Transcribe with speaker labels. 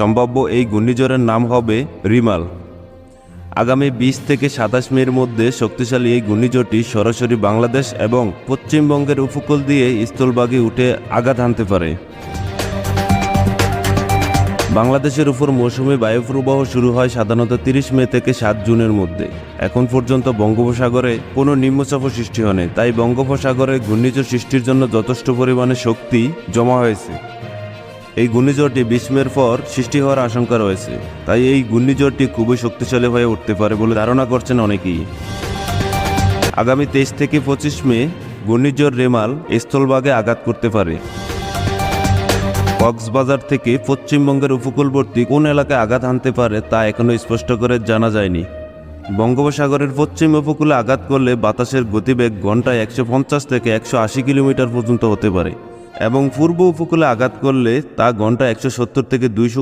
Speaker 1: সম্ভাব্য এই ঘূর্ণিঝড়ের নাম হবে রিমাল। আগামী বিশ থেকে সাতাশ মের মধ্যে শক্তিশালী এই ঘূর্ণিঝড়টি সরাসরি বাংলাদেশ এবং পশ্চিমবঙ্গের উপকূল দিয়ে স্থলভাগে উঠে আঘাত হানতে পারে। বাংলাদেশের উপর মৌসুমি বায়ুপ্রবাহ শুরু হয় সাধারণত তিরিশ মে থেকে সাত জুনের মধ্যে। এখন পর্যন্ত বঙ্গোপসাগরে কোনো নিম্নচাপ সৃষ্টি হয়নি, তাই বঙ্গোপসাগরে ঘূর্ণিঝড় সৃষ্টির জন্য যথেষ্ট পরিমাণে শক্তি জমা হয়েছে। এই ঘূর্ণিঝড়টি বিশ মের পর সৃষ্টি হওয়ার আশঙ্কা রয়েছে। তাই এই ঘূর্ণিঝড়টি খুবই শক্তিশালী হয়ে উঠতে পারে বলে ধারণা করছেন অনেকেই। আগামী তেইশ থেকে পঁচিশ মে ঘূর্ণিঝড় রেমাল স্থলভাগে আঘাত করতে পারে। কক্সবাজার থেকে পশ্চিমবঙ্গের উপকূলবর্তী কোন এলাকায় আঘাত আনতে পারে তা এখনও স্পষ্ট করে জানা যায়নি। বঙ্গোপসাগরের পশ্চিম উপকূলে আঘাত করলে বাতাসের গতিবেগ ঘন্টায় একশো পঞ্চাশ থেকে একশো আশি কিলোমিটার পর্যন্ত হতে পারে। এবং পূর্ব উপকূলে আঘাত করলে তা ঘণ্টা একশো সত্তর থেকে দুইশো